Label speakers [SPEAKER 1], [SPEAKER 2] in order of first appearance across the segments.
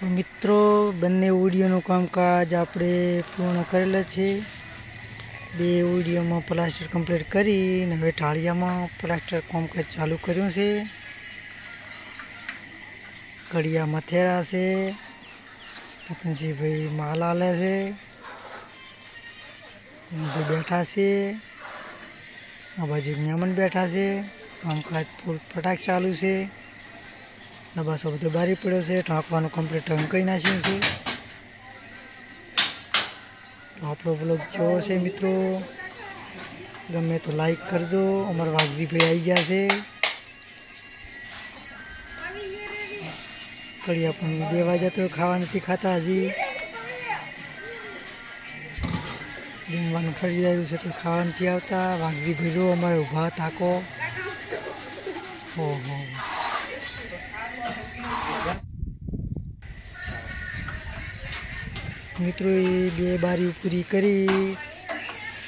[SPEAKER 1] તો મિત્રો, બંને ઓડિયોનું કામકાજ આપણે પૂર્ણ કરેલા છે. બે ઓડિયોમાં પ્લાસ્ટર કમ્પ્લીટ કરી અને હવે ઢાળિયામાં પ્લાસ્ટર કામકાજ ચાલુ કર્યું છે. કડિયા મથેરા છે. રતનસિંહભાઈ માલ આલે છે. બેઠા છે. આ બાજુ મહેમાન બેઠા છે. કામકાજ ફૂલ ફટાક ચાલુ છે. દબાસો બધો બારી પડ્યો છે, ઢાંકવાનું કમ્પ્લીટ ઢંકાઈ નાખ્યું છે. તો આપણો બ્લોગ જોવો છે મિત્રો. ગમે તો લાઈક કરજો. અમારા વાઘજીભાઈ આવી ગયા છે. કડિયા પણ બે વાગ્યા તો ખાવા નથી ખાતા હજી. જમવાનું ફરી રહ્યું છે તો ખાવા નથી આવતા. વાઘજીભાઈ જો અમારે ઊભા તાકો ઓહો. મિત્રો એ બે બારી પૂરી કરી.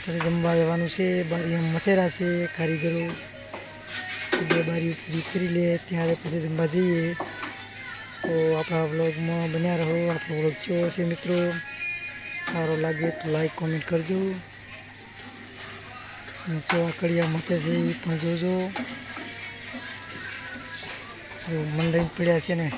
[SPEAKER 1] પછી જમવા જવાનું છે. બારી મથેરા છે, કારીગરો. બે બારી પૂરી કરી લે. ત્યારે પછી જમવા જઈએ. તો આપણા બ્લોગમાં બન્યા રહો. આપણો બ્લોગ કેવો છે મિત્રો. સારો લાગે તો લાઈક કોમેન્ટ કરજો. જો આ કડિયા મથે છે એ પણ જોજો. મન લઈને પડ્યા છે ને.